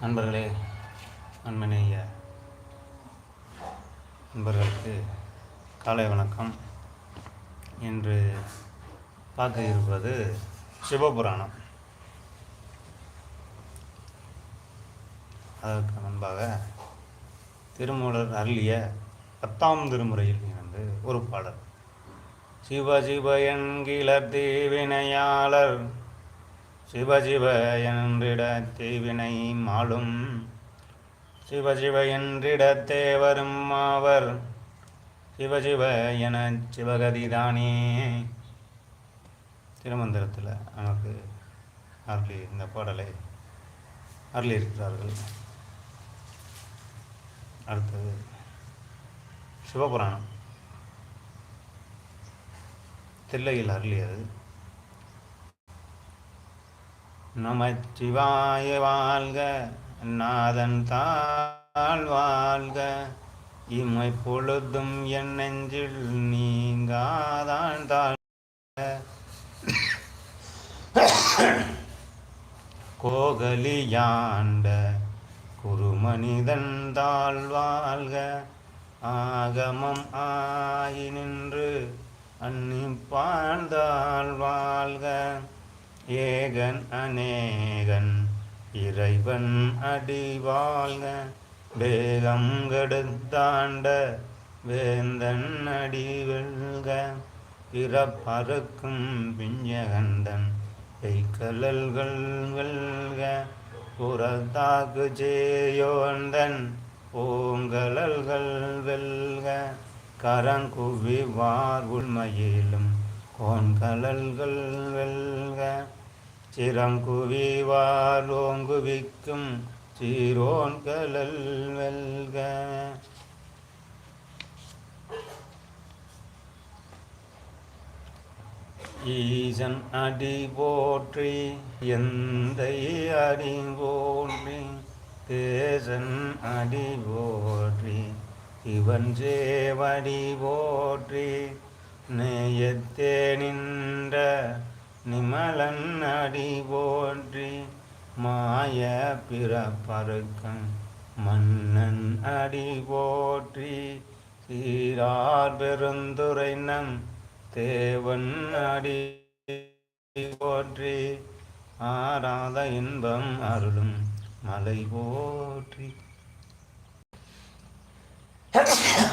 நண்பர்களே நண்பனேய நண்பர்களுக்கு காலை வணக்கம். இன்று பார்க்க இருப்பது சிவபுராணம். அதற்கு முன்பாக திருமூலர் அருளிய பத்தாம் திருமுறையில் இருந்து ஒரு பாடல். சிவ சிவ என்கிலர் தேவினையாளர் சிவஜிவ என்றிடத்தே என்றிட மாளும். சிவஜிவ என்றிடத்தே வரும் மாவர் சிவஜிவ என சிவகதிதானே. திருமந்திரத்தில் நமக்கு அருளி இந்த பாடலை அருளியிருக்கிறார்கள். அடுத்தது சிவபுராணம். தில்லையில் அருளியது நமச்சிவாய வாழ்க நாதன் தாழ் வாழ்க. இம்மை பொழுதும் என் நெஞ்சில் நீங்காதான் தாழ் கோகலியாண்ட குருமனிதன் தாழ் வாழ்க. ஆகமம் ஆகி நின்று அன்னிப்பாழ்ந்தாள் வாழ்க. ஏகன் அநேகன் இறைவன் அடி வாழ்க வேகம் கெடுத்தாண்ட வேந்தன் அடி வெல்க. பிறப்பறுக்கும் பிஞ்சகண்டன் பெய்கலல்கள் வெல்க. புறத்தாக்கு சேயோந்தன் ஓங்கலல்கள் வெல்க. கரங்குவிவார் உண்மையிலும் உள்மையிலும் கோன்கலல்கள் வெல்க சிறங்குவி வார் ஓங்குவிக்கும் சீரோன்கலல் வெல்க. ஈசன் அடி போற்றி எந்த அடி போற்றி தேசன் அடி போற்றி இவன் சேவடி போற்றி நேயத்தே நின்ற நிமலன் அடி போற்றி மாய பிறப்பருக்கம் மன்னன் அடி போற்றி சீரார் பெருந்துரை நம் தேவன் அடி போற்றி ஆராத இன்பம் அருளும் மலை போற்றி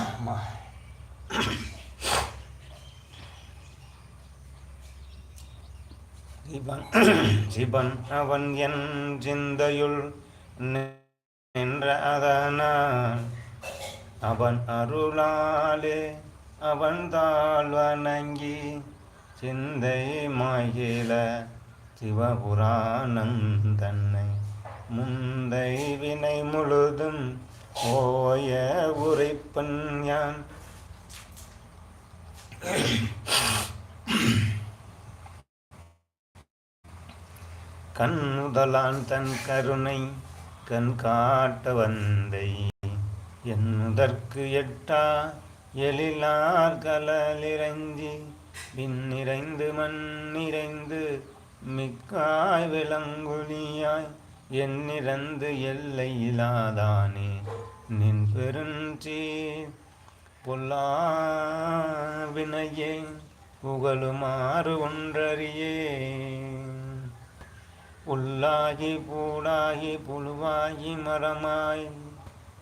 அம்மா. சிவன் அவன் என் சிந்தையுள் நின்றதனான் அவன் அருளாலே அவன் தாழ் வணங்கி சிந்தை மாயில சிவபுராணம் தன்னை முந்தை வினை முழுதும் ஓய உரைப்பன் யான். கண் முதலான் தன் கருணை கண் காட்ட வந்தை. என்னதற்கு எட்டா எழிலார் கலலிறைஞ்சி விண்ணிறைந்து மண்ணிறைந்து மிக்காய் விளங்குலியாய் எண்ணிறந்து எல்லையிலாதானே நின் பெருஞ்சீர் பொல்லா வினையே புகழுமாறு ஒன்றறியே. உள்ளாகி பூடாகி புழுவாகி மரமாய்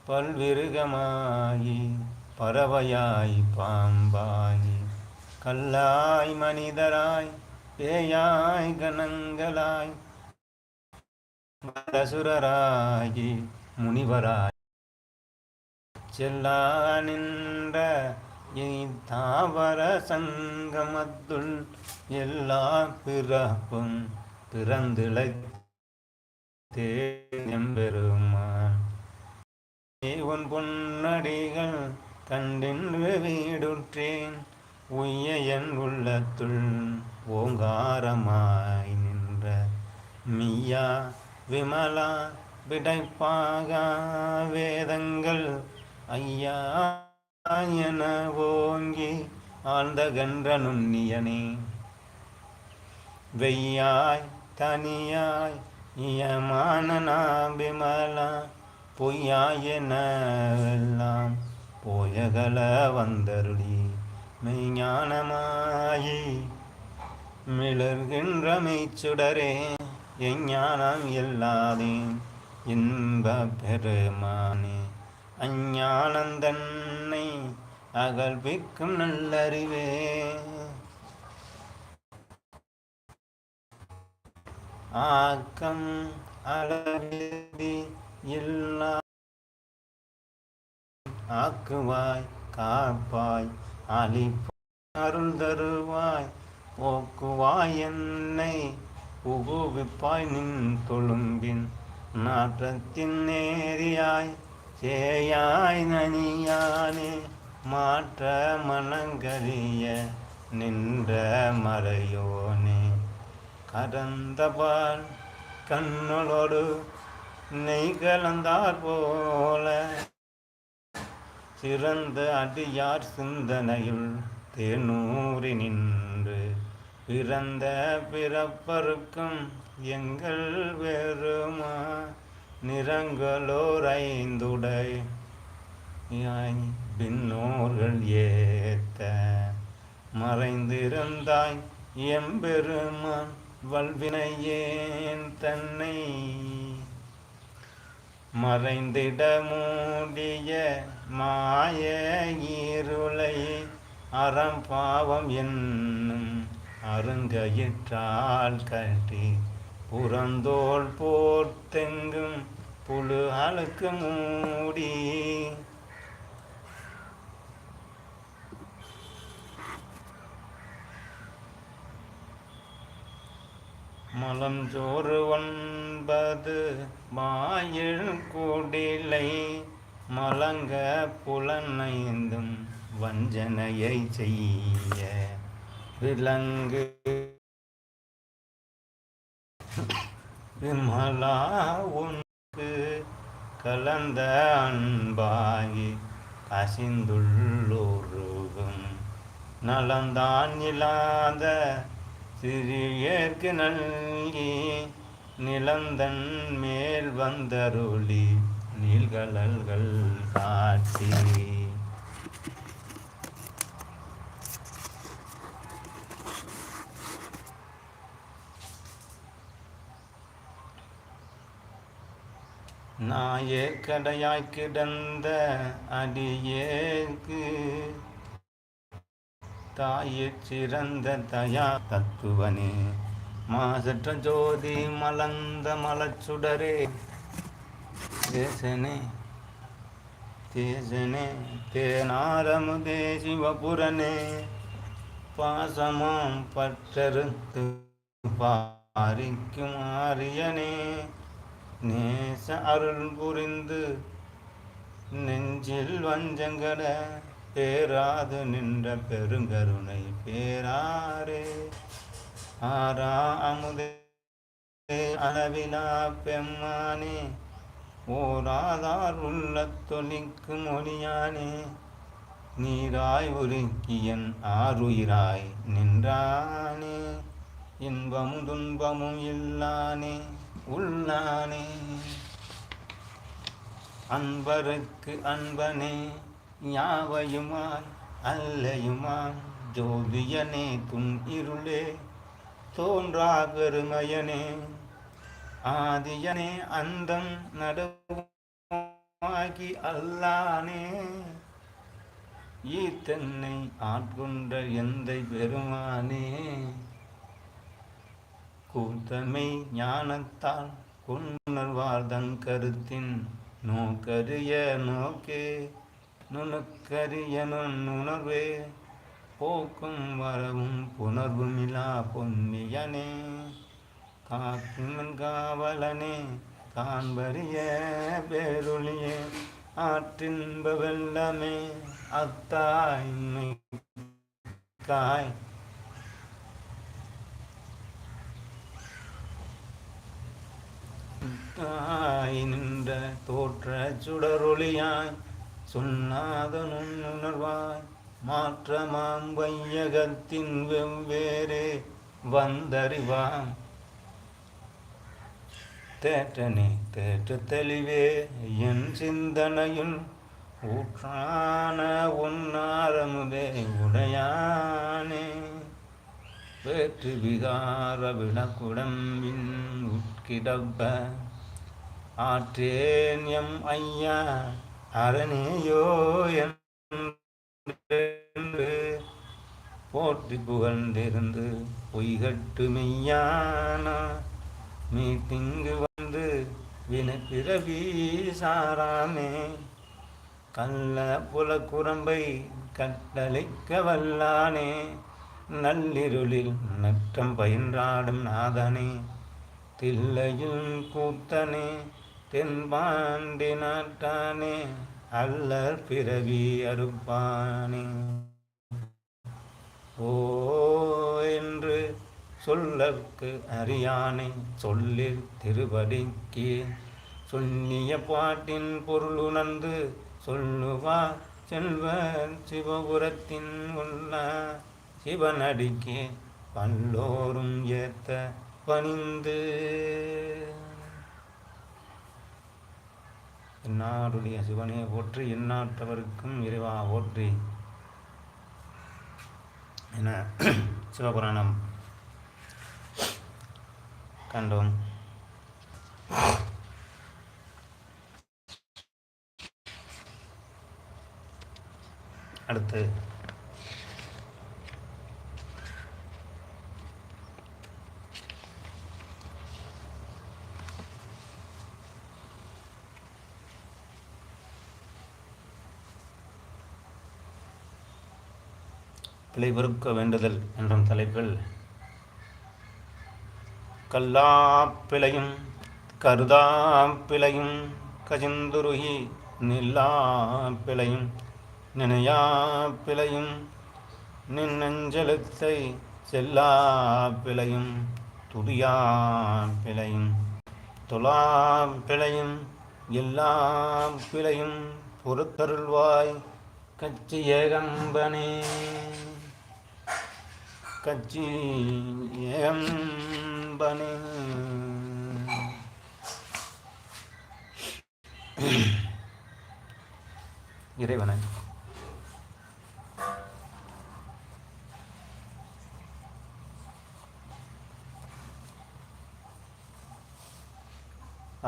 பல்விருகமாகி பறவையாய் பாம்பாகி. கல்லாய் மனிதராய் பேயாய் கணங்களாய் மதசுரராகி முனிவராய். செல்லா நின்ற தாவர சங்கமத்துள் எல்லா பிறப்பும் பிறந்திழத்தேம்பெருமான் உன் பொன்னடிகள் கண்டின்று வீடுற்றேன். உய்ய என் உள்ளத்துள் ஓங்காரமாய் நின்ற மியா விமலா விடைப்பாக வேதங்கள் ஐயா என ஓங்கி ஆழ்ந்த கன்ற நுண்ணியனே. வெய்யாய் தனியாய் இயமான நாபிமலா பொய்யாயெல்லாம் போயகல வந்தருளி. மெய்ஞானமாயி மிளர்கின்ற மெய்ச்சுடரே எஞ்ஞானம் இல்லாதே இன்ப பெருமானே. அஞ்ஞானந்தன்னை அகழ்விக்கும் நல்லறிவே ஆக்கம் அளவிதி இல்லா ஆக்குவாய் காப்பாய் அழிப்பாய் அருள் தருவாய் போக்குவாய் என்னை புகுவிப்பாய் நின் தொழும்பின் நாற்றத்தின் நேரியாய் சேயாய் நனியானே மாற்ற மனங்கரிய நின்ற மறையோனே. கரந்தபால் கண்ணலோடு நெய் கலந்தார் போல. சிறந்த அடியார் சிந்தனையுள் தேனூறி நின்று பிறந்த பிறப்பருக்கும் எங்கள் வெறுமா? நிறங்களோர் ஐந்துடை பின்னோர்கள் ஏத்த மறைந்திருந்தாய் எம்பெருமான். வல்வினையேன் தன்னை மறைந்திட மூடிய மாய இருளை அறம்பாவம் என்னும் அருங்கயிற்றால் கட்டி புறந்தோல் போர்த்தெங்கும் புழு அழுக்கு மூடி மலம் சோறு ஒன்பது மாயில் கூடிலை. மலங்க புலனைந்தும் வஞ்சனையை செய்ய. விலங்கு விமலா உனக்கு கலந்த அன்பாகி கசிந்துள்ளோருகும். நலந்தான் இல்லாத சிறியேற்கு நல்கி நிலந்தன் மேல் வந்தருளி நீள்கலல்கள் காட்டி. நாயே கடையாய் கிடந்த அடியேற்கு தாயே சிறந்த தயா தத்துவனே. மாசற்ற ஜோதி மலர்ந்த மலச்சுடரே தேசனே தேசனே தேனாரமுதே சிவபுரனே. பாசமாம் பற்றறுத்து பாரிக்கும் ஆரியனே. நேச அருள் புரிந்து நெஞ்சில் வஞ்சங்கட தேராது நின்ற பெருங்கருணை பேராரே. ஆரா அமுதே அளவிலா பெம்மானே. ஓராதார் உள்ள தொலிக்கு மொழியானே. நீராய் உருக்கியன் ஆறுயிராய் நின்றானே. இன்பமும் துன்பமும் இல்லானே உள்ளானே. அன்பருக்கு அன்பனே யாவையுமாய் அல்லையுமாம் ஜோதியனே துன் இருளே தோன்றா பெருமையனே. ஆதியனே அந்தம் நடுவாகி அல்லானே. ஈத்தன்னை ஆட்கொண்ட எந்தை பெருமானே. கூத்தமை ஞானத்தால் கொண்டுணர்வார் கருத்தின் நோக்கரிய நோக்கே. நுணுக்கரிய நுணர்வே போக்கும் வரவும் புணர்வுமிலா பொன்னியனே. காக்கும் காவலனே காண்பறிய பேருளியே ஆற்றின்ப வெள்ளமே அத்தாய்மை காய் தாய் நின்ற தோற்ற சுடரொளியாய் சொன்னாத நுண்ணுணர்வாய் மாற்றமாம் வையகத்தின் வெவ்வேறே வந்தறிவாம். தேற்றனே தேற்ற தெளிவே என் சிந்தனையுள் ஊற்றான உன்னாரமுதே உடையானே. வேற்று விகார விளக்குடம்பின் உட்கிடப்ப ஆற்றேன் எம் ஐயா அரணியோ போற்றி புகழ்ந்திருந்து பொய்கட்டு மெய்யானா. நீ திங்கு வந்து வினை பிறவி சாராமே. கள்ள புல குரம்பை கட்டளைக்க வல்லானே. நள்ளிருளில் நற்றம் பயின்றாடும் நாதனே. தில்லையில் கூத்தனே. தென்பாண்டி நாட்டானே அல்லர் பிறவி அறுப்பானே. ஓ என்று சொல்லற்கு அறியானை சொல்லில் திருவடிக்கு. சொன்னிய பாட்டின் பொருளுணர்ந்து சொல்லுவா செல்வர் சிவபுரத்தின் உள்ள சிவனடிக்கு பல்லோரும் ஏத்த பணிந்து. என்னாருடைய சிவனே போற்றி எந்நாட்டவருக்கும் இறைவா போற்றி. என சிவபுராணம் கண்டோம். அடுத்து பிழை பொறுக்க வேண்டுதல் என்ற தலைப்பில் கல்லாப்பிழையும் கருதாப்பிழையும் கஜிந்துருகி நில்லாப்பிழையும் நினையாப்பிழையும் நின்னஞ்சலுத்தை செல்லாப்பிழையும் துடியாப்பிழையும் துலாப்பிழையும் எல்லா பிழையும் பொறுத்தருள்வாய் கச்சி ஏகம்பனே கச்சி ஏகம்பனே இறைவனை.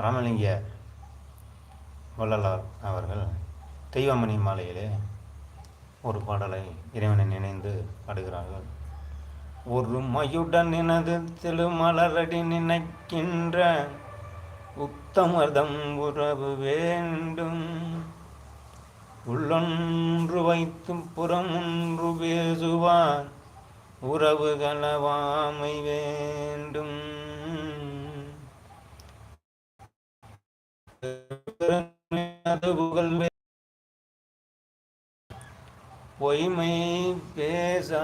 ராமலிங்க வள்ளலார் அவர்கள் தெய்வமணி மாலையிலே ஒரு பாடலை இறைவனை நினைந்து பாடுகிறார்கள். ஒருமையுடன் எனது திருமலரடி நினைக்கின்ற உத்தமதம் உறவு வேண்டும். உள்ளொன்று வைத்து புறமொன்று பேசுவார் உறவு கலவாமை வேண்டும். பொய்மை பேசா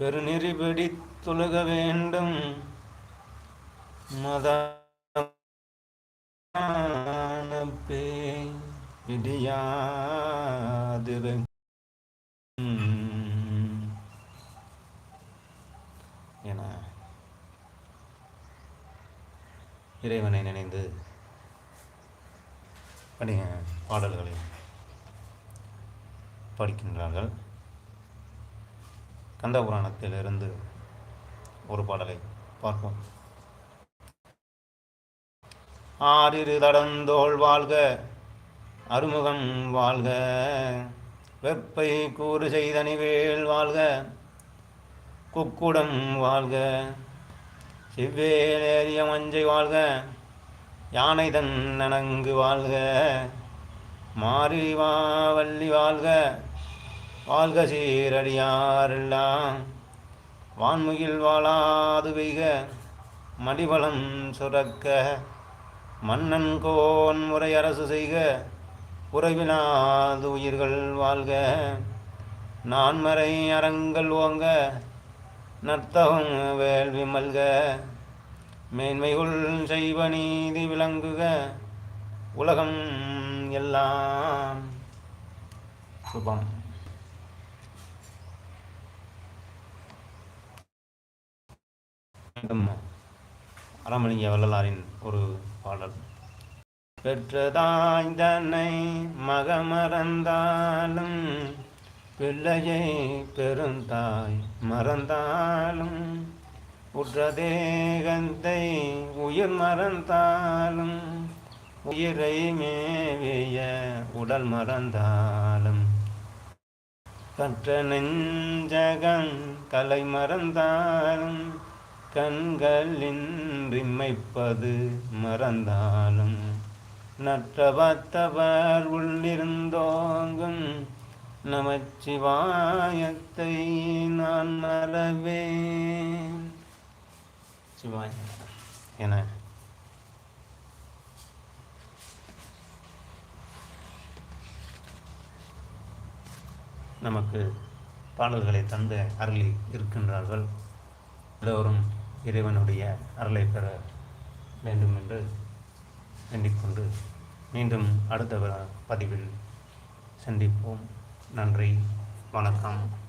பெருநெறி தொழுக வேண்டும். மதப்பே இடியாது என இறைவனை நினைந்து படிங்க பாடல்களை படிக்கின்றார்கள். கந்தபுராணத்திலிருந்து ஒரு பாடலை பார்ப்போம். ஆறிரு தடந்தோள் வாழ்க அருமுகம் வாழ்க வெப்பை கூறு செய்தனிவேல் வாழ்க குக்குடம் வாழ்க செவ்வேலேறிய மஞ்சை வாழ்க யானை தன் நனங்கு வாழ்க மாறிவா வள்ளி வாழ்க வாழ்க சீரடியாரெல்லாம். வான்முகில் வாழாது வெய்க மடிவளம் சுரக்க. மன்னன் கோன் முறை அரசு செய்க உறவினாது உயிர்கள் வாழ்க. நான்மறை அறங்கள் ஓங்க நர்த்தகம் வேள்வி மல்க மேன்மைகுள் செய்வ நீதி விளங்குக உலகம் எல்லாம். சுபம் அறமணிய வள்ளலாரின் ஒரு பாடல். பெற்றதாய் தன்னை மகமறந்தாலும் பிள்ளையை பெருந்தாய் மறந்தாலும் உற்ற தேகத்தை உயிர் மறந்தாலும் உயிரை மேவிய உடல் மறந்தாலும் கற்ற நெஞ்சகம் கலை மறந்தாலும் கண்களின்றிமைப்பது மறந்தாலும் நற்றபத்தவர் உள்ளிருந்தோங்கும் நமச்சிவாயத்தை நான் மறவேன். சிவாய என. நமக்கு பாடல்களை தந்த அருளி இருக்கின்றார்கள். எல்லோரும் இறைவனுடைய அருளை பெற வேண்டும் என்று வேண்டிக்கொண்டு மீண்டும் அடுத்த பதிவில் சந்திப்போம். நன்றி. வணக்கம்.